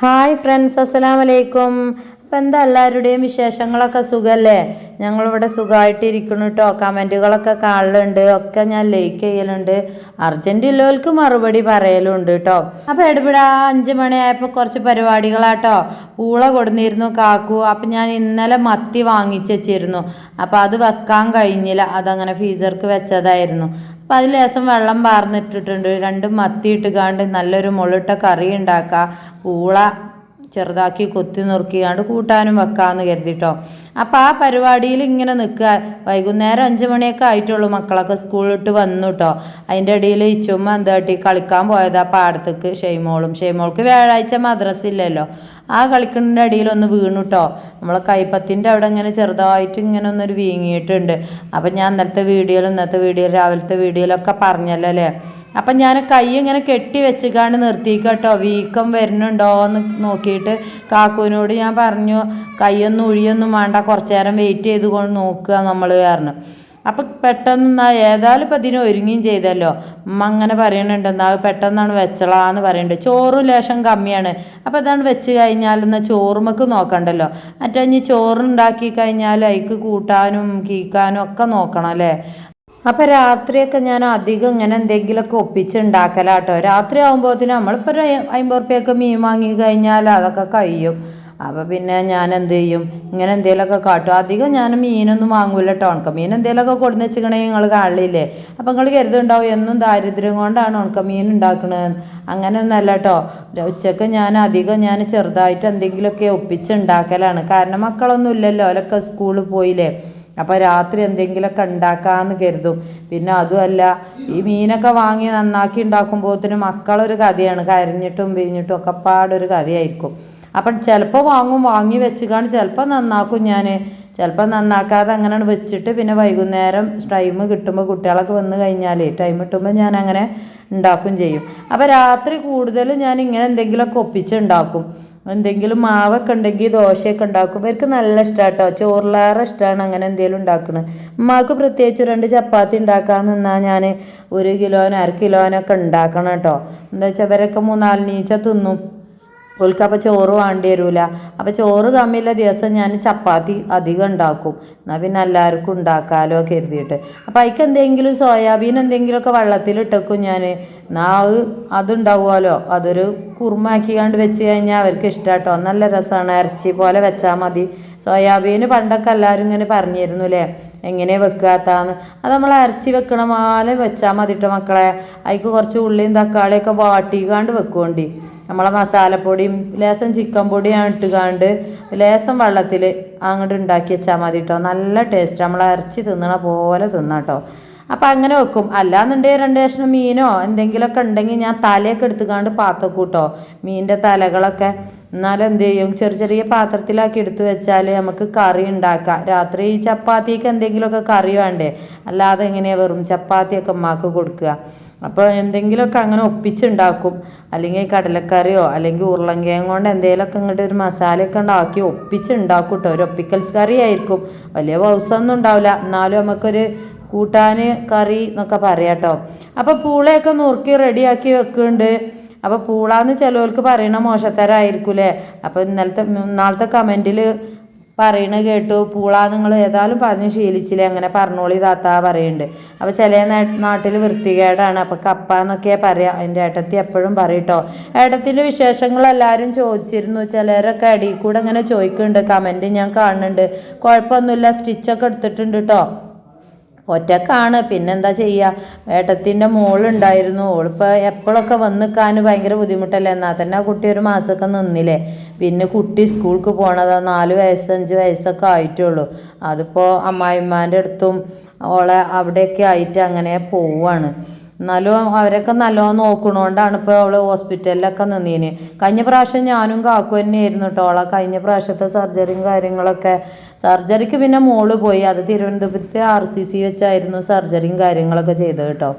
Hi friends അസ്സലാം വലൈക്കും അപ്പം എന്താ എല്ലാവരുടെയും വിശേഷങ്ങളൊക്കെ സുഖമല്ലേ ഞങ്ങളിവിടെ സുഖമായിട്ടിരിക്കുന്നു കേട്ടോ കമന്റുകളൊക്കെ കാണലുണ്ട്. ഒക്കെ ഞാൻ ലൈക്ക് ചെയ്യലുണ്ട്. അർജന്റുള്ളവർക്ക് മറുപടി പറയലുണ്ട് കേട്ടോ അപ്പോൾ എടുപിടാ അഞ്ച് മണിയായപ്പോൾ കുറച്ച് പരിപാടികളാട്ടോ. പൂള കൊടുന്നിരുന്നു കാക്കു. അപ്പം ഞാൻ ഇന്നലെ മത്തി വാങ്ങിച്ചു വെച്ചിരുന്നു അപ്പോൾ അത് വെക്കാൻ കഴിഞ്ഞില്ല. അതങ്ങനെ ഫീസർക്ക് വെച്ചതായിരുന്നു. അപ്പം അതിൽ ലേശം വെള്ളം വാർന്നിട്ടിട്ടുണ്ട് രണ്ട് മത്തി ഇട്ടുകാണ്ട് നല്ലൊരു മുളിട്ട കറി ഉണ്ടാക്കുക പൂള ചെറുതാക്കി കൊത്തി നുറുക്കിയാണ്ട് കൂട്ടാനും വെക്കാമെന്ന് കരുതിട്ടോ. അപ്പോൾ ആ പരിപാടിയിൽ ഇങ്ങനെ നിൽക്കുക വൈകുന്നേരം അഞ്ച് മണിയൊക്കെ ആയിട്ടുള്ളൂ മക്കളൊക്കെ സ്കൂളിലിട്ട് വന്നു കേട്ടോ അതിന്റെ ഇടയിൽ ഇച്ചുമ്മ എന്താട്ടി കളിക്കാൻ പോയതാ പാടത്തേക്ക്. ഷെയ്മോളും. ഷെയ്മോൾക്ക് വ്യാഴാഴ്ച മദ്രസ ഇല്ലല്ലോ. ആ കളിക്കണിന്റെ അടിയിൽ ഒന്ന് വീണു കേട്ടോ നമ്മളെ കൈപ്പത്തിന്റെ അവിടെ ഇങ്ങനെ ചെറുതായിട്ട് ഇങ്ങനെ ഒന്നൊരു വീങ്ങിയിട്ടുണ്ട്. അപ്പം ഞാൻ ഇന്നലത്തെ വീഡിയോയിലും ഇന്നത്തെ വീഡിയോയിൽ രാവിലത്തെ വീഡിയോയിലൊക്കെ പറഞ്ഞല്ലോ അല്ലേ അപ്പം ഞാൻ കൈ ഇങ്ങനെ കെട്ടി വെച്ചിക്കാണ്ട് നിർത്തിക്കട്ടോ വീക്കം വരുന്നുണ്ടോ എന്ന് നോക്കിയിട്ട് കാക്കുവിനോട് ഞാൻ പറഞ്ഞു കൈയൊന്നും ഉഴിയൊന്നും വേണ്ട കുറച്ച് നേരം വെയിറ്റ് ചെയ്ത് കൊണ്ട് നോക്കുക നമ്മൾ കാരണം അപ്പം പെട്ടെന്ന് ഏതായാലും ഇപ്പം ഇതിന് ഒരുങ്ങുകയും ചെയ്തല്ലോ. ഉമ്മ അങ്ങനെ പറയണുണ്ട് എന്നാൽ പെട്ടെന്നാണ് വെച്ചളാന്ന് പറയുന്നുണ്ട് ചോറും ലേശം കമ്മിയാണ്. അപ്പോൾ അതാണ് വെച്ച് കഴിഞ്ഞാൽ എന്നാൽ ചോറുമക്ക് നോക്കണ്ടല്ലോ. മറ്റേ ഇനി ചോറുണ്ടാക്കി കഴിഞ്ഞാൽ അതിക്ക് കൂട്ടാനും കീക്കാനും ഒക്കെ നോക്കണം അല്ലേ? അപ്പം രാത്രിയൊക്കെ ഞാൻ അധികം ഇങ്ങനെ എന്തെങ്കിലുമൊക്കെ ഒപ്പിച്ചുണ്ടാക്കലാട്ടോ. രാത്രി ആകുമ്പോഴത്തേനും നമ്മളിപ്പോൾ ഒരു അമ്പത് റുപ്യൊക്കെ മീൻ വാങ്ങി കഴിഞ്ഞാൽ അതൊക്കെ കഴിയും. അപ്പോൾ പിന്നെ ഞാൻ എന്ത് ചെയ്യും ഇങ്ങനെ എന്തെങ്കിലുമൊക്കെ കാട്ടും. അധികം ഞാൻ മീനൊന്നും വാങ്ങൂല കേട്ടോ ഉണക്ക മീൻ എന്തെങ്കിലുമൊക്കെ കൊടുന്ന് വെച്ചിക്കണേ നിങ്ങൾ കാണില്ലേ അപ്പം നിങ്ങൾ കരുതുണ്ടാവും എന്നും ദാരിദ്ര്യം കൊണ്ടാണ് ഉണക്ക മീൻ ഉണ്ടാക്കണത് അങ്ങനെയൊന്നല്ല കേട്ടോ ഉച്ചയ്ക്ക് ഞാൻ അധികം ഞാൻ ചെറുതായിട്ട് എന്തെങ്കിലുമൊക്കെ ഒപ്പിച്ചുണ്ടാക്കലാണ്. കാരണം മക്കളൊന്നും ഇല്ലല്ലോ. അവരൊക്കെ സ്കൂളിൽ പോയില്ലേ. അപ്പോൾ രാത്രി എന്തെങ്കിലുമൊക്കെ ഉണ്ടാക്കാമെന്ന് കരുതും. പിന്നെ അതുമല്ല ഈ മീനൊക്കെ വാങ്ങി നന്നാക്കി ഉണ്ടാക്കുമ്പോഴത്തേനും മക്കളൊരു കഥയാണ്. കരഞ്ഞിട്ടും പിരിഞ്ഞിട്ടും ഒക്കെ പാടൊരു കഥയായിരിക്കും. അപ്പം ചിലപ്പോൾ വാങ്ങും വാങ്ങി വെച്ചിക്കാണ് ചിലപ്പോൾ നന്നാക്കും ഞാൻ ചിലപ്പോൾ നന്നാക്കാതെ അങ്ങനെയാണ് വെച്ചിട്ട് പിന്നെ വൈകുന്നേരം ടൈം കിട്ടുമ്പോൾ കുട്ടികളൊക്കെ വന്നു കഴിഞ്ഞാൽ ടൈം കിട്ടുമ്പോൾ ഞാൻ അങ്ങനെ ഉണ്ടാക്കും ചെയ്യും. അപ്പോൾ രാത്രി കൂടുതലും ഞാൻ ഇങ്ങനെ എന്തെങ്കിലുമൊക്കെ ഒപ്പിച്ചുണ്ടാക്കും. എന്തെങ്കിലും മാവൊക്കെ ഉണ്ടെങ്കിൽ ദോശയൊക്കെ ഉണ്ടാക്കും. ഇവർക്ക് നല്ല ഇഷ്ടമാണ് കേട്ടോ. ചോറിലേറെ ഇഷ്ടമാണ് അങ്ങനെ എന്തെങ്കിലും ഉണ്ടാക്കുന്നത് ഉമ്മാക്ക് പ്രത്യേകിച്ച് രണ്ട് ചപ്പാത്തി ഉണ്ടാക്കാൻ നിന്നാൽ ഞാൻ ഒരു കിലോനോ അര കിലോനൊക്കെ ഉണ്ടാക്കണം കേട്ടോ. എന്താ വെച്ചാൽ ഇവരൊക്കെ മൂന്നാൽ നീച്ച തിന്നും. ഓൽക്ക് അപ്പോൾ ചോറ് വേണ്ടി വരില്ല അപ്പോൾ ചോറ് കമ്മിയുള്ള ദിവസം ഞാൻ ചപ്പാത്തി അധികം ഉണ്ടാക്കും. എന്നാൽ പിന്നെ എല്ലാവർക്കും ഉണ്ടാക്കാമല്ലോ കരുതിയിട്ട്. അപ്പോൾ അതിക്ക് എന്തെങ്കിലും സോയാബീൻ എന്തെങ്കിലുമൊക്കെ വെള്ളത്തിലിട്ടേക്കും ഞാൻ. എന്നാൽ അത് അതുണ്ടാവുമല്ലോ. അതൊരു കുറുമാക്കിക്കാണ്ട് വെച്ച് കഴിഞ്ഞാൽ അവർക്ക് ഇഷ്ടമാട്ടോ. നല്ല രസമാണ്. ഇറച്ചി പോലെ വെച്ചാൽ മതി. സോയാബീൻ പണ്ടൊക്കെ എല്ലാവരും ഇങ്ങനെ പറഞ്ഞിരുന്നു അല്ലേ എങ്ങനെ വെക്കാത്താന്ന്. അത് നമ്മൾ ഇറച്ചി വെക്കണ പോലെ വെച്ചാൽ മതിട്ടോ മക്കളെ. അതിക്ക് കുറച്ച് ഉള്ളിയും തക്കാളിയൊക്കെ വാട്ടിക്കാണ്ട് വെക്കുകൊണ്ടി നമ്മളെ മസാലപ്പൊടിയും ലേശം ചിക്കൻ പൊടിയാണ് ഇട്ടുകാണ്ട് ലേശം വെള്ളത്തിൽ അങ്ങോട്ട് ഉണ്ടാക്കി വെച്ചാൽ മതി കേട്ടോ നല്ല ടേസ്റ്റ് നമ്മൾ ഇറച്ചി തിന്നണ പോലെ തിന്നാം കേട്ടോ അപ്പം അങ്ങനെ വെക്കും. അല്ലാന്നുണ്ടെങ്കിൽ രണ്ട് കഷ്ണം മീനോ എന്തെങ്കിലുമൊക്കെ ഉണ്ടെങ്കിൽ ഞാൻ തലയൊക്കെ എടുത്തുകാണ്ട് പാത്രം കൂട്ടോ മീനിന്റെ തലകളൊക്കെ എന്നാലും എന്ത് ചെയ്യും? ചെറിയ ചെറിയ പാത്രത്തിലാക്കി എടുത്തു വെച്ചാൽ നമുക്ക് കറി ഉണ്ടാക്കാം രാത്രി ചപ്പാത്തിക്ക് എന്തെങ്കിലുമൊക്കെ കറി വേണ്ടേ? അല്ലാതെ എങ്ങനെയാണ് വെറും ചപ്പാത്തിയൊക്കെ ഉമ്മാക്ക് കൊടുക്കുക. അപ്പോൾ എന്തെങ്കിലുമൊക്കെ അങ്ങനെ ഒപ്പിച്ചുണ്ടാക്കും. അല്ലെങ്കിൽ കടലക്കറിയോ അല്ലെങ്കിൽ ഉരുളങ്കിഴങ്ങ് കൊണ്ട് എന്തെങ്കിലുമൊക്കെ ഇങ്ങോട്ട് ഒരു മസാലയൊക്കെ ഉണ്ടാക്കി ഒപ്പിച്ചുണ്ടാക്കും കേട്ടോ ഒരു ഒപ്പിക്കൽസ് കറി ആയിരിക്കും വലിയ വൗസൊന്നും ഉണ്ടാവില്ല. എന്നാലും നമുക്കൊരു കൂട്ടാൻ കറി എന്നൊക്കെ പറയാം കേട്ടോ അപ്പോൾ പൂളയൊക്കെ നുറുക്കി റെഡിയാക്കി വെക്കുന്നുണ്ട്. അപ്പോൾ പൂളാന്ന് ചിലവർക്ക് പറയണ മോശത്തരായിരിക്കൂലേ അപ്പോൾ ഇന്നലത്തെ ഇന്നാളത്തെ കമന്റിൽ പറയണ കേട്ടു. പൂള നിങ്ങൾ ഏതായാലും പറഞ്ഞ് ശീലിച്ചില്ലേ? അങ്ങനെ പറഞ്ഞോളി താത്ത പറയുന്നുണ്ട് അപ്പോൾ ചില നാട്ടിൽ വൃത്തികേടാണ്. അപ്പോൾ കപ്പ എന്നൊക്കെ പറയാം. എന്റെ ഏട്ടത്തി എപ്പോഴും പറയട്ടോ ഏട്ടത്തിന്റെ വിശേഷങ്ങൾ എല്ലാവരും ചോദിച്ചിരുന്നു. ചിലരൊക്കെ അടിയിൽ കൂടെ അങ്ങനെ ചോദിക്കുന്നുണ്ട് കമന്റ് ഞാൻ കാണുന്നുണ്ട് കുഴപ്പമൊന്നുമില്ല. സ്റ്റിച്ചൊക്കെ എടുത്തിട്ടുണ്ട് കേട്ടോ ഒറ്റക്കാണ്. പിന്നെന്താ ചെയ്യുക ഏട്ടത്തിന്റെ മോളുണ്ടായിരുന്നു. ഓളിപ്പോൾ എപ്പോഴൊക്കെ വന്ന് നിൽക്കാൻ ഭയങ്കര ബുദ്ധിമുട്ടല്ലേ? എന്നാൽ തന്നെ ആ കുട്ടി ഒരു മാസമൊക്കെ നിന്നില്ലേ? പിന്നെ കുട്ടി സ്കൂൾക്ക് പോണതാ നാല് വയസ്സ് അഞ്ച് വയസ്സൊക്കെ ആയിട്ടുള്ളൂ. അതിപ്പോൾ അമ്മായിമ്മാന്റെ അടുത്തും ഓളെ അവിടെയൊക്കെ ആയിട്ട് അങ്ങനെ പോവാണ്. എന്നാലും അവരൊക്കെ നല്ലോണം നോക്കണോണ്ടാണ് ഇപ്പോൾ അവൾ ഹോസ്പിറ്റലിലൊക്കെ നിന്നീന്. കഴിഞ്ഞ പ്രാവശ്യം ഞാനും കാക്കു തന്നെയായിരുന്നു കേട്ടോ അവളെ കഴിഞ്ഞ പ്രാവശ്യത്തെ സർജറിയും കാര്യങ്ങളൊക്കെ സർജറിക്ക് പിന്നെ മോൾ പോയി. അത് തിരുവനന്തപുരത്ത് ആർ സി സി വെച്ചായിരുന്നു സർജറിയും കാര്യങ്ങളൊക്കെ ചെയ്തത് കേട്ടോ.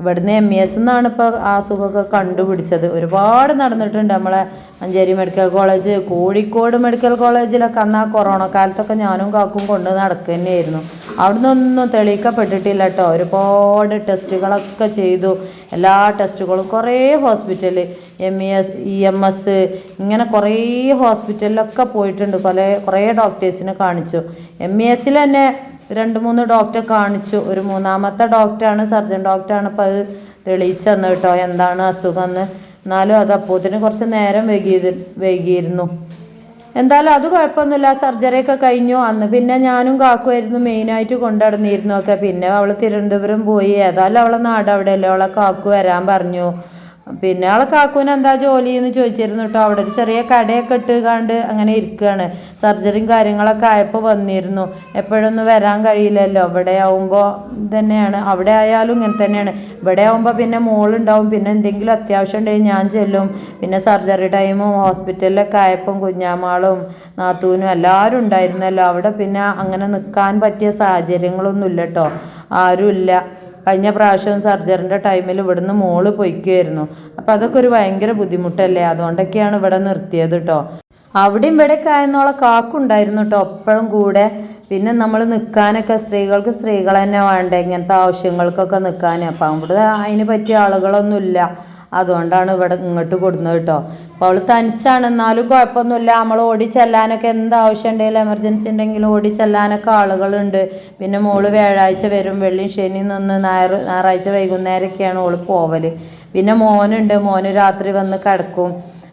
ഇവിടുന്ന് എം ഇ എസ് എന്നാണ് ഇപ്പോൾ അസുഖമൊക്കെ കണ്ടുപിടിച്ചത്. ഒരുപാട് നടന്നിട്ടുണ്ട് നമ്മളെ Manjeri medical college. Kozhikode medical കോളേജിലൊക്കെ അന്ന് ആ കൊറോണ കാലത്തൊക്കെ ഞാനും കാക്കും കൊണ്ട് നടക്കുക തന്നെയായിരുന്നു അവിടുന്ന് ഒന്നും തെളിയിക്കപ്പെട്ടിട്ടില്ല കേട്ടോ. ഒരുപാട് ടെസ്റ്റുകളൊക്കെ ചെയ്തു. എല്ലാ ടെസ്റ്റുകളും കുറേ ഹോസ്പിറ്റലിൽ M E S E M S ഇങ്ങനെ കുറേ ഹോസ്പിറ്റലിലൊക്കെ പോയിട്ടുണ്ട്. പല കുറേ ഡോക്ടേഴ്സിനെ കാണിച്ചു. എം ഇ എസിൽ തന്നെ രണ്ട് മൂന്ന് ഡോക്ടറെ കാണിച്ചു. ഒരു മൂന്നാമത്തെ ഡോക്ടറാണ് സർജൻ ഡോക്ടറാണ്. ഇപ്പോൾ അത് തെളിയിച്ചു തന്നു കേട്ടോ. എന്താണ് അസുഖം എന്ന് എന്നാലും അത് അപ്പോത്തിന് കുറച്ച് നേരം വൈകിയത് വൈകിയിരുന്നു. എന്തായാലും അത് കുഴപ്പമൊന്നുമില്ല. സർജറി ഒക്കെ കഴിഞ്ഞു. അന്ന് പിന്നെ ഞാനും കാക്കുമായിരുന്നു. മെയിനായിട്ട് കൊണ്ടുനടന്നിരുന്നു ഒക്കെ. പിന്നെ അവൾ തിരുവനന്തപുരം പോയി. ഏതായാലും അവളെ നാട് അവിടെയല്ലേ? അവളെ കാക്കു വരാൻ പറഞ്ഞു. പിന്നെ ആളെ കാക്കുവിന് എന്താ ജോലി എന്ന് ചോദിച്ചിരുന്നു കേട്ടോ അവിടെ ഒരു ചെറിയ കടയൊക്കെ ഇട്ട് കണ്ട് അങ്ങനെ ഇരിക്കുകയാണ് സർജറിയും കാര്യങ്ങളൊക്കെ ആയപ്പോൾ വന്നിരുന്നു. എപ്പോഴൊന്നും വരാൻ കഴിയില്ലല്ലോ. ഇവിടെ ആവുമ്പോൾ തന്നെയാണ്. അവിടെ ആയാലും ഇങ്ങനെ തന്നെയാണ്. ഇവിടെ ആവുമ്പോൾ പിന്നെ മോളുണ്ടാവും. പിന്നെ എന്തെങ്കിലും അത്യാവശ്യം ഉണ്ടെങ്കിൽ ഞാൻ ചെല്ലും. പിന്നെ സർജറി ടൈമും ഹോസ്പിറ്റലിലൊക്കെ ആയപ്പം കുഞ്ഞാമാളും നാത്തൂനും എല്ലാവരും ഉണ്ടായിരുന്നല്ലോ. അവിടെ പിന്നെ അങ്ങനെ നിൽക്കാൻ പറ്റിയ സാഹചര്യങ്ങളൊന്നും ഇല്ല കേട്ടോ ആരുമില്ല. കഴിഞ്ഞ പ്രാവശ്യം സർജറിന്റെ ടൈമിൽ ഇവിടുന്ന് മോൾ പൊയ്ക്കുമായിരുന്നു അപ്പോൾ അതൊക്കെ ഒരു ഭയങ്കര ബുദ്ധിമുട്ടല്ലേ? അതുകൊണ്ടൊക്കെയാണ് ഇവിടെ നിർത്തിയത് കേട്ടോ അവിടെയും ഇവിടെയൊക്കെ കായെന്നുള്ള കാക്കുണ്ടായിരുന്നു കേട്ടോ എപ്പോഴും കൂടെ. പിന്നെ നമ്മൾ നിൽക്കാനൊക്കെ സ്ത്രീകൾക്ക് സ്ത്രീകൾ തന്നെ വേണ്ടേ? ഇങ്ങനത്തെ ആവശ്യങ്ങൾക്കൊക്കെ നിൽക്കാൻ അപ്പം അവിടെ അതിന് പറ്റിയ ആളുകളൊന്നുമില്ല. അതുകൊണ്ടാണ് ഇവിടെ ഇങ്ങോട്ട് കൊടുക്കുന്നത് കേട്ടോ. അപ്പോൾ അവൾ തനിച്ചാണ് എന്നാലും കുഴപ്പമൊന്നുമില്ല. നമ്മൾ ഓടി ചെല്ലാനൊക്കെ എന്ത് ആവശ്യം ഉണ്ടെങ്കിലും എമർജൻസി ഉണ്ടെങ്കിലും ഓടി ചെല്ലാനൊക്കെ ആളുകളുണ്ട്. പിന്നെ മോൾ വ്യാഴാഴ്ച വരും. വെള്ളി ശനി നിന്ന് ഞായർ ഞായറാഴ്ച വൈകുന്നേരമൊക്കെയാണ് ഓൾ പോവൽ പിന്നെ മോനുണ്ട്. മോന് രാത്രി വന്ന് കിടക്കും.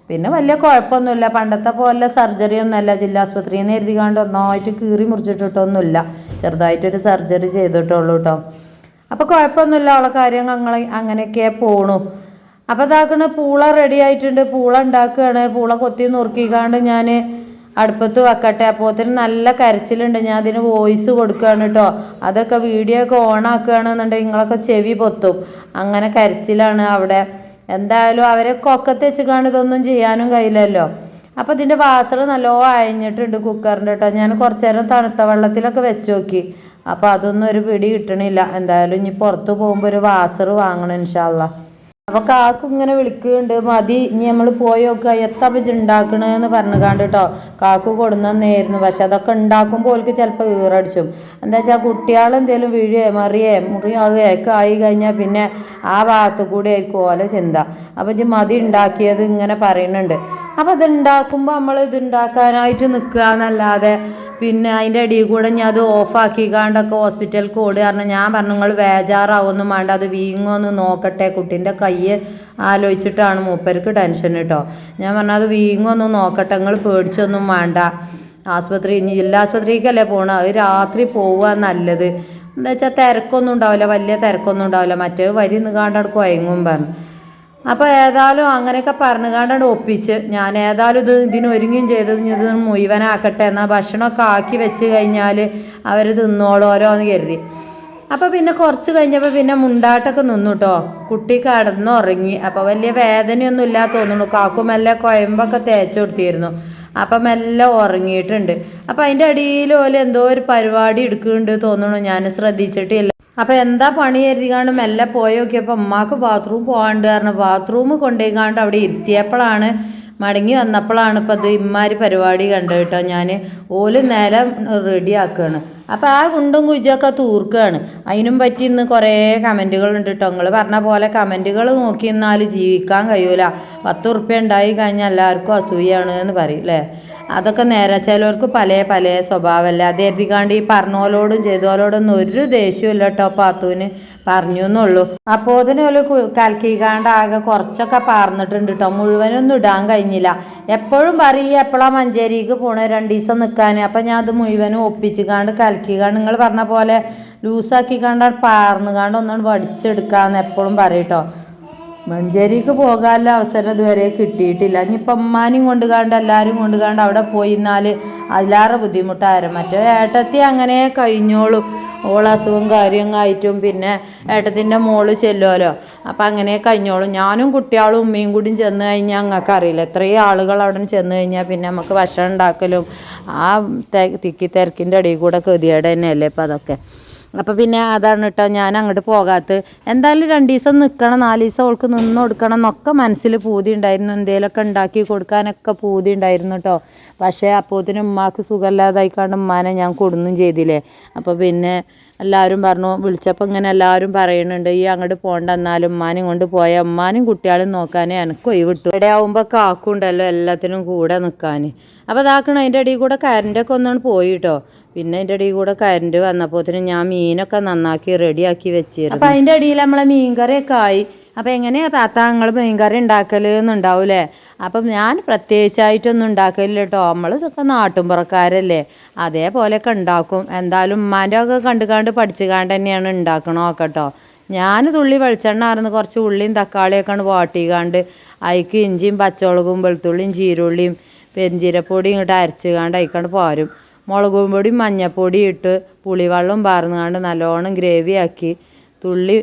പിന്നെ വലിയ കുഴപ്പമൊന്നുമില്ല. പണ്ടത്തെ പോലെ സർജറി ഒന്നുമല്ല. ജില്ലാ ആസ്പത്രിയിൽ നിന്ന് എഴുതിക്കാണ്ട് ഒന്നായിട്ട് കീറി മുറിച്ചിട്ടിട്ടൊന്നുമില്ല. ചെറുതായിട്ടൊരു സർജറി ചെയ്തിട്ടുള്ളൂ കേട്ടോ. അപ്പോൾ കുഴപ്പമൊന്നുമില്ല. അവളെ കാര്യം ഞങ്ങൾ അങ്ങനെയൊക്കെ പോണു. അപ്പോൾ ഇതാക്കണ പൂള റെഡി ആയിട്ടുണ്ട്. പൂള ഉണ്ടാക്കുകയാണ്. പൂള കൊത്തി നുറുക്കിക്കാണ്ട് ഞാൻ അടുപ്പത്ത് വെക്കട്ടെ. അപ്പോത്തിന് നല്ല കരച്ചിലുണ്ട്. ഞാൻ അതിന് വോയിസ് കൊടുക്കുകയാണ് കേട്ടോ അതൊക്കെ വീഡിയോ ഒക്കെ ഓൺ ആക്കുകയാണെന്നുണ്ടെങ്കിൽ നിങ്ങളൊക്കെ ചെവി പൊത്തും. അങ്ങനെ കരച്ചിലാണ് അവിടെ. എന്തായാലും അവരെ കൊക്കത്ത് വെച്ചിക്കാണ്ട് ഇതൊന്നും ചെയ്യാനും കഴിയില്ലല്ലോ. അപ്പോൾ ഇതിന്റെ വാസന നല്ലോണം അയഞ്ഞിട്ടുണ്ട് കുക്കറിന്റെ കേട്ടോ ഞാൻ കുറച്ച് നേരം തണുത്ത വെള്ളത്തിലൊക്കെ വെച്ച് നോക്കി. അപ്പോൾ അതൊന്നും ഒരു പിടി കിട്ടണില്ല. എന്തായാലും ഇനി പുറത്ത് പോകുമ്പോൾ ഒരു വാസർ വാങ്ങണം ഇൻഷാല്ല അപ്പോൾ കാക്കു ഇങ്ങനെ വിളിക്കുന്നുണ്ട് മതി ഇനി നമ്മൾ പോയി നോക്കുക ഉണ്ടാക്കണമെന്ന് പറഞ്ഞു കാണ്ട് കേട്ടോ കാക്കു കൊടുന്നേയിരുന്നു പക്ഷെ അതൊക്കെ ഉണ്ടാക്കുമ്പോൾ ഓൾക്ക് ചിലപ്പോൾ ഈറടിച്ചും. എന്താ വെച്ചാൽ കുട്ടികളെന്തേലും വീഴേ മറിയേ മുറിയാകുകയോ ഒക്കെ ആയി കഴിഞ്ഞാൽ പിന്നെ ആ ഭാഗത്തു കൂടെ ആയിരിക്കും ഓല ചിന്ത. അപ്പോൾ ഇത് മതി ഉണ്ടാക്കിയത് ഇങ്ങനെ പറയുന്നുണ്ട്. അപ്പോൾ അത് ഉണ്ടാക്കുമ്പോൾ നമ്മൾ ഇത് ഉണ്ടാക്കാനായിട്ട് നിൽക്കുക എന്നല്ലാതെ പിന്നെ അതിന്റെ അടിയിൽ കൂടെ ഞാൻ അത് ഓഫാക്കി കാണ്ടൊക്കെ ഹോസ്പിറ്റലിൽ ഓട് കാരണം ഞാൻ പറഞ്ഞു നിങ്ങൾ വേജാറാവൊന്നും വേണ്ട അത് വീങ്ങോന്ന് നോക്കട്ടെ. കുട്ടീന്റെ കയ്യ് ആലോചിച്ചിട്ടാണ് മൂപ്പർക്ക് ടെൻഷൻ കേട്ടോ ഞാൻ പറഞ്ഞു അത് വീങ്ങൊന്നും നോക്കട്ടെ നിങ്ങൾ പേടിച്ചൊന്നും വേണ്ട ആസ്പത്രി ജില്ലാ ആസ്പത്രിക്കല്ലേ പോകണം അത് രാത്രി പോവുക നല്ലത്. എന്താ വെച്ചാൽ തിരക്കൊന്നും ഉണ്ടാവില്ല വലിയ തിരക്കൊന്നും ഉണ്ടാവില്ല. മറ്റേ വരി നിന്ന് കാണ്ടടക്കും അയങ്ങും പറഞ്ഞു. അപ്പോൾ ഏതായാലും അങ്ങനെയൊക്കെ പറഞ്ഞുകാണ്ടാണ് ഒപ്പിച്ച്. ഞാൻ ഏതായാലും ഇത് ഇതിന് ഒരുങ്ങുകയും ചെയ്തത് ഇത് മുഴുവനാക്കട്ടെ എന്നാൽ ഭക്ഷണമൊക്കെ ആക്കി വെച്ച് കഴിഞ്ഞാൽ അവർ തിന്നോളോരോ എന്ന് കരുതി. അപ്പോൾ പിന്നെ കുറച്ച് കഴിഞ്ഞപ്പോൾ പിന്നെ മുണ്ടാട്ടൊക്കെ നിന്നു കേട്ടോ കുട്ടി കടന്നുറങ്ങി. അപ്പോൾ വലിയ വേദനയൊന്നും ഇല്ല തോന്നുന്നു കാക്കുമല്ല കുഴമ്പൊക്കെ തേച്ചു കൊടുത്തിരുന്നു. അപ്പം മെല്ല ഉറങ്ങിയിട്ടുണ്ട്. അപ്പം അതിന്റെ അടിയിൽ പോലെ എന്തോ ഒരു പരിപാടി എടുക്കുന്നുണ്ട് തോന്നുന്നു. ഞാൻ ശ്രദ്ധിച്ചിട്ടില്ല. അപ്പം എന്താ പണി കരുതിക്കാണ്ട് മെല്ലെ പോയി നോക്കിയപ്പോൾ അമ്മാക്ക് ബാത്റൂം പോകാണ്ട് കാരണം ബാത്റൂം കൊണ്ടുപോയിക്കാണ്ട് അവിടെ ഇരുത്തിയപ്പോഴാണ് മടങ്ങി വന്നപ്പോഴാണ് ഇപ്പം അത് ഇമ്മാരി പരിപാടി കണ്ടത് കേട്ടോ. ഞാൻ ഓൽ നേരം റെഡി ആക്കുകയാണ് അപ്പോൾ ആ കുണ്ടും കുജൊക്കെ തൂർക്കുകയാണ് അതിനും പറ്റി ഇന്ന് കുറേ കമന്റുകൾ ഉണ്ട് കേട്ടോ. നിങ്ങൾ പറഞ്ഞ പോലെ കമന്റുകൾ നോക്കി നിന്നാൽ ജീവിക്കാൻ കഴിയൂല. പത്ത് ഉറുപ്പ്യ ഉണ്ടായി കഴിഞ്ഞാൽ എല്ലാവർക്കും അസൂയാണ് എന്ന് പറയും അല്ലേ അതൊക്കെ നേരെ ചിലവർക്ക് പല പല സ്വഭാവമല്ലേ അത് എഴുതിക്കാണ്ട് ഈ പറഞ്ഞോലോടും ചെയ്തോലോടൊന്നും ഒരു ദേഷ്യമില്ല കേട്ടോ പാത്തുവിന്. പറഞ്ഞു എന്നുള്ളൂ അപ്പോൾ അതിനെ ഒരു കലക്കിക്കാണ്ട് ആകെ കുറച്ചൊക്കെ പാർന്നിട്ടുണ്ട് കേട്ടോ മുഴുവനൊന്നും ഇടാൻ കഴിഞ്ഞില്ല. എപ്പോഴും പറയും എപ്പോഴാ മഞ്ചേരിക്ക് പോണേ? രണ്ട് ദിവസം നിൽക്കാൻ അപ്പം ഞാൻ അത് മുഴുവനും ഒപ്പിച്ചിക്കാണ്ട് കലക്കിക്കാണ്ട് നിങ്ങൾ പറഞ്ഞ പോലെ ലൂസാക്കിക്കാണ്ട് പാർന്നുകാണ്ട് ഒന്നാണ് വടിച്ചെടുക്കാന്ന് എപ്പോഴും പറയും കേട്ടോ മഞ്ചേരിക്ക് പോകാനുള്ള അവസരം ഇതുവരെ കിട്ടിയിട്ടില്ല. ഇനിയിപ്പം അമ്മാനും കൊണ്ട് എല്ലാവരും കൊണ്ട് അവിടെ പോയി എന്നാൽ അതിലാറെ ബുദ്ധിമുട്ടായിരുന്നു മറ്റേ ഏട്ടത്തി അങ്ങനെ കഴിഞ്ഞോളും. ഓൾ അസുഖം കാര്യങ്ങായിട്ടും പിന്നെ ഏട്ടത്തിന്റെ മോൾ ചെല്ലുമല്ലോ അപ്പം അങ്ങനെ കഴിഞ്ഞോളും. ഞാനും കുട്ടികളും ഉമ്മയും കൂടിയും ചെന്ന് കഴിഞ്ഞാൽ ഞങ്ങൾക്ക് അറിയില്ല എത്രയും ആളുകൾ അവിടെ ചെന്ന് കഴിഞ്ഞാൽ പിന്നെ നമുക്ക് ഭക്ഷണം ഉണ്ടാക്കലും ആ തിക്കി തിരക്കിന്റെ ഇടയിൽ കൂടെ ഗതികേട് തന്നെയല്ലേ ഇപ്പം അതൊക്കെ. അപ്പം പിന്നെ അതാണ് കേട്ടോ ഞാൻ അങ്ങോട്ട് പോകാത്തത്. എന്തായാലും രണ്ട് ദിവസം നിൽക്കണം നാല് ദിവസം അവൾക്ക് നിന്ന് കൊടുക്കണം എന്നൊക്കെ മനസ്സിൽ പൂതി ഉണ്ടായിരുന്നു. എന്തെങ്കിലുമൊക്കെ ഉണ്ടാക്കി കൊടുക്കാനൊക്കെ പൂതി ഉണ്ടായിരുന്നു കേട്ടോ പക്ഷേ അപ്പോത്തിന് ഉമ്മാക്ക് സുഖമില്ലാതായിക്കാണ്ട് ഉമ്മാനെ ഞാൻ കൊടുന്നും ചെയ്തില്ലേ. അപ്പോൾ പിന്നെ എല്ലാവരും പറഞ്ഞു വിളിച്ചപ്പോൾ ഇങ്ങനെ എല്ലാവരും പറയുന്നുണ്ട് ഈ അങ്ങോട്ട് പോകണ്ട എന്നാലും ഉമ്മാനും കൊണ്ട് പോയ ഉമ്മാനും കുട്ടികളും നോക്കാനേ എനിക്ക് ഒഴിവിട്ടു. ഇവിടെ ആവുമ്പോൾ കാക്കുണ്ടല്ലോ എല്ലാത്തിനും കൂടെ നിൽക്കാൻ അപ്പോൾ ഇതാക്കണം അതിന്റെ ഇടയിൽ കൂടെ കരന്റൊക്കെ ഒന്നാണ് പോയി കേട്ടോ പിന്നെ അതിന്റെ ഇടയിൽ കൂടെ കരണ്ട് വന്നപ്പോഴത്തേനും ഞാൻ മീനൊക്കെ നന്നാക്കി റെഡിയാക്കി വെച്ചിരുന്നു. അപ്പം അതിന്റെ ഇടയിൽ നമ്മളെ മീൻകറിയൊക്കെ ആയി. അപ്പം എങ്ങനെയാ താത്ത നിങ്ങൾ മീൻകറി ഉണ്ടാക്കൽ എന്നുണ്ടാവൂലേ അപ്പം ഞാൻ പ്രത്യേകിച്ചായിട്ടൊന്നും ഉണ്ടാക്കലില്ല കേട്ടോ നമ്മൾ ഇതൊക്കെ നാട്ടുമ്പുറക്കാരല്ലേ അതേപോലെയൊക്കെ ഉണ്ടാക്കും. എന്തായാലും ഉമ്മാന്റെ ഒക്കെ കണ്ടു കണ്ട് പഠിച്ചു കണ്ട് തന്നെയാണ് ഉണ്ടാക്കണമൊക്കെ കേട്ടോ ഞാൻ തുള്ളി വെളിച്ചെണ്ണ ആയിരുന്നു. കുറച്ച് ഉള്ളിയും തക്കാളിയൊക്കെ വാട്ടിക്കാണ്ട് അതിക്ക് ഇഞ്ചിയും പച്ചമുളകും വെളുത്തുള്ളിയും ചീരുള്ളിയും പെരിഞ്ചീരപ്പൊടി ഇങ്ങോട്ട് അരച്ച് കാണ്ട് അതിക്കാണ്ട് പോരും. മുളകും പൊടിയും മഞ്ഞപ്പൊടിയും ഇട്ട് പുളിവെള്ളം പാർന്നുകൊണ്ട് നല്ലോണം ഗ്രേവി ആക്കി തുള്ളി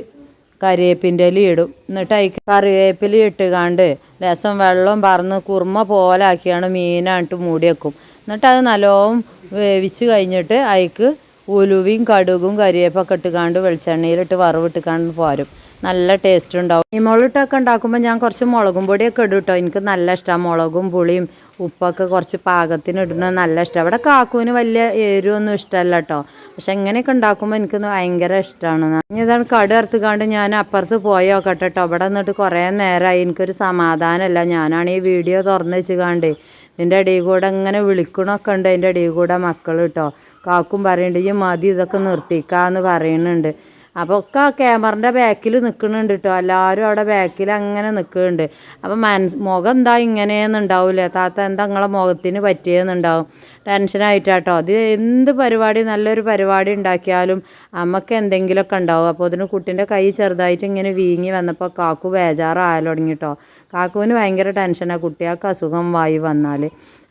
കരിവേപ്പിന്റെ ഇടും. എന്നിട്ട് അതിക്ക് കറിവേപ്പില ഇട്ടുകാണ്ട് രസം വെള്ളം പറന്ന് കുറുമ പോലെ ആക്കിയാണ് മീനായിട്ട് മൂടി വെക്കും. എന്നിട്ട് അത് നല്ലോണം വേവിച്ച് കഴിഞ്ഞിട്ട് അതിക്ക് ഉലുവയും കടുകും കരിവേപ്പൊക്കെ ഇട്ടുകാണ്ട് വെളിച്ചെണ്ണയിലിട്ട് വറവിട്ടുകാണ്ട് പോരും. നല്ല ടേസ്റ്റ് ഉണ്ടാവും. ഈ മുളകിട്ടൊക്കെ ഉണ്ടാക്കുമ്പോൾ ഞാൻ കുറച്ച് മുളകും പൊടിയൊക്കെ ഇടും കേട്ടോ എനിക്ക് നല്ല ഇഷ്ടമാണ് മുളകും പുളിയും ഉപ്പൊക്കെ കുറച്ച് പാകത്തിന് ഇടുന്നത് നല്ല ഇഷ്ടമാണ് ഇവിടെ കാക്കുവിന് വലിയ എരിവൊന്നും ഇഷ്ടമല്ല കേട്ടോ പക്ഷെ ഇങ്ങനെയൊക്കെ ഉണ്ടാക്കുമ്പോൾ എനിക്ക് ഭയങ്കര ഇഷ്ടമാണ് ഇനി ഇതാണ് കട ഇറത്തുകാണ്ട് ഞാൻ അപ്പുറത്ത് പോയി നോക്കട്ടെ കേട്ടോ ഇവിടെ നിന്നിട്ട് കുറേ നേരമായി എനിക്കൊരു സമാധാനമല്ല ഞാനാണ് ഈ വീഡിയോ തുറന്ന് വെച്ച് കാണ്ടേ ഇതിന്റെ ഇടയിൽ കൂടെ ഇങ്ങനെ വിളിക്കണമൊക്കെ ഉണ്ട്. അതിന്റെ ഇടയിൽ കൂടെ മക്കൾ കേട്ടോ കാക്കും പറയുന്നുണ്ട് ഈ മതി ഇതൊക്കെ നിർത്തിക്കാന്ന് പറയുന്നുണ്ട്. അപ്പോൾ ഒക്കെ ക്യാമറന്റെ ബാക്കിൽ നിൽക്കുന്നുണ്ട് കേട്ടോ എല്ലാവരും അവിടെ ബാക്കിൽ അങ്ങനെ നിൽക്കുന്നുണ്ട് അപ്പം മനസ് മുഖം എന്താ ഇങ്ങനെയെന്നുണ്ടാവില്ലേ താത്ത എന്താ നിങ്ങളെ മുഖത്തിന് പറ്റിയെന്നുണ്ടാവും ടെൻഷനായിട്ടാട്ടോ. അത് എന്ത് പരിപാടി നല്ലൊരു പരിപാടി ഉണ്ടാക്കിയാലും അമ്മയ്ക്ക് എന്തെങ്കിലുമൊക്കെ ഉണ്ടാവും. അപ്പോൾ അതിന് കുട്ടീന്റെ കൈ ചെറുതായിട്ട് ഇങ്ങനെ വീങ്ങി വന്നപ്പോൾ കാക്കു ബേജാറായാലും തുടങ്ങി കേട്ടോ കാക്കുവിന് ഭയങ്കര ടെൻഷനാണ് കുട്ടികൾക്ക് അസുഖം വായി വന്നാൽ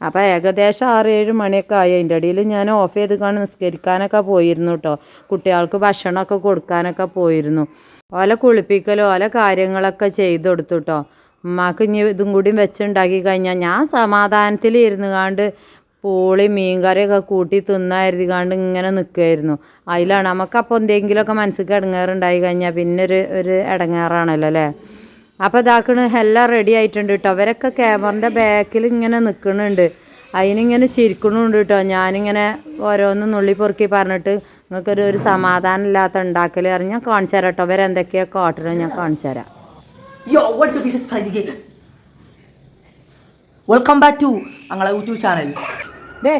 അപ്പോൾ ഏകദേശം ആറ് ഏഴ് മണിയൊക്കെ ആയി. അതിന്റെ ഇടയിൽ ഞാൻ ഓഫ് ചെയ്ത് കാണും നിസ്കരിക്കാനൊക്കെ പോയിരുന്നു കേട്ടോ കുട്ടികൾക്ക് ഭക്ഷണമൊക്കെ കൊടുക്കാനൊക്കെ പോയിരുന്നു. ഓല കുളിപ്പിക്കലോ ഓല കാര്യങ്ങളൊക്കെ ചെയ്ത് കൊടുത്തു കേട്ടോ ഉമ്മാക്ക് ഇനി ഇതും കൂടി വെച്ചുണ്ടാക്കി കഴിഞ്ഞാൽ ഞാൻ സമാധാനത്തിൽ ഇരുന്ന് കാണ്ട് പൂളി മീൻകറിയൊക്കെ കൂട്ടി തിന്നായിരുതി കാണ്ട് ഇങ്ങനെ നിൽക്കുമായിരുന്നു അതിലാണ് നമുക്കപ്പോൾ എന്തെങ്കിലുമൊക്കെ മനസ്സിലേക്ക് ഇടങ്ങേറുണ്ടായി കഴിഞ്ഞാൽ പിന്നെ ഒരു ഒരു ഇടങ്ങേറാണല്ലോ അല്ലേ? അപ്പോൾ ഇതാക്കണ് എല്ലാം റെഡി ആയിട്ടുണ്ട് കേട്ടോ അവരൊക്കെ ക്യാമറിന്റെ ബാക്കിൽ ഇങ്ങനെ നിൽക്കുന്നുണ്ട് അതിനിങ്ങനെ ചിരിക്കണുണ്ട് കേട്ടോ ഞാനിങ്ങനെ ഓരോന്ന് നുള്ളി പൊറുക്കി പറഞ്ഞിട്ട് നിങ്ങൾക്കൊരു ഒരു സമാധാനം ഇല്ലാത്ത ഉണ്ടാക്കൽ അറിഞ്ഞ് ഞാൻ കാണിച്ചു തരാം കേട്ടോ അവരെന്തൊക്കെയാണ് കാട്ടണം ഞാൻ കാണിച്ചു തരാം. വെൽക്കം ബാക്ക് ടു ഞങ്ങളെ യൂട്യൂബ് ചാനൽ ഡേ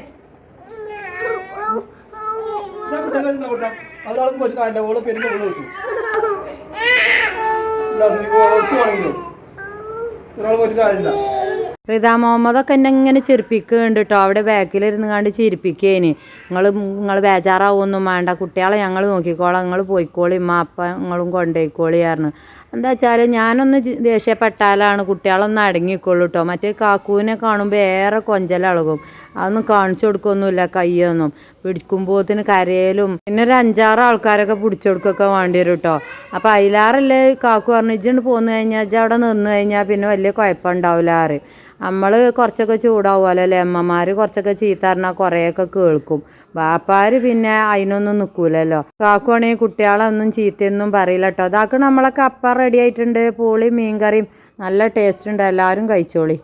റിത മുഹമ്മദൊക്കെ എന്നെ ഇങ്ങനെ ചിരിപ്പിക്കുന്നുണ്ട് കേട്ടോ അവിടെ ബാക്കിലിരുന്ന് കണ്ട് ചിരിപ്പിക്കേന്. നിങ്ങൾ നിങ്ങൾ ബേജാറാവൊന്നും വേണ്ട. കുട്ടികളെ ഞങ്ങൾ നോക്കിക്കോളാം. നിങ്ങൾ പോയിക്കോളി. ഉമ്മ അപ്പ നിങ്ങളും കൊണ്ടുപോയിക്കോളി പറഞ്ഞു. എന്താ വെച്ചാൽ ഞാനൊന്ന് ദേഷ്യപ്പെട്ടാലാണ് കുട്ടികളൊന്ന് അടങ്ങിക്കൊള്ളു കേട്ടോ മറ്റേ കാക്കൂവിനെ കാണുമ്പോൾ ഏറെ കൊഞ്ചലളകും. അതൊന്നും കാണിച്ചു കൊടുക്കൊന്നുമില്ല കയ്യൊന്നും. പിടിക്കുമ്പോത്തിന് കരയലും. പിന്നെ ഒരു അഞ്ചാറ് ആൾക്കാരൊക്കെ പിടിച്ചു കൊടുക്കൊക്കെ വേണ്ടി വരും കേട്ടോ അപ്പോൾ അതിലാറല്ലേ കാക്കു പറഞ്ഞു ഇജ്ജണ്ട് പോന്നു കഴിഞ്ഞാൽ അവിടെ നിന്ന് കഴിഞ്ഞാൽ പിന്നെ വലിയ കുഴപ്പമുണ്ടാവില്ല ആറ് നമ്മൾ കുറച്ചൊക്കെ ചൂടാവുമല്ലോ അല്ലേ? അമ്മമാർ കുറച്ചൊക്കെ ചീത്ത പറഞ്ഞാൽ കുറേയൊക്കെ കേൾക്കും. ബാപ്പാർ പിന്നെ അതിനൊന്നും നിൽക്കൂലല്ലോ കാക്കുവാണെങ്കിൽ കുട്ടികളൊന്നും ചീത്തയൊന്നും പറയില്ല കേട്ടോ അതാക്ക് നമ്മളൊക്കെ അപ്പം റെഡി ആയിട്ടുണ്ട്. പൂളി മീൻകറിയും നല്ല ടേസ്റ്റ് ഉണ്ട്. എല്ലാവരും കഴിച്ചോളി.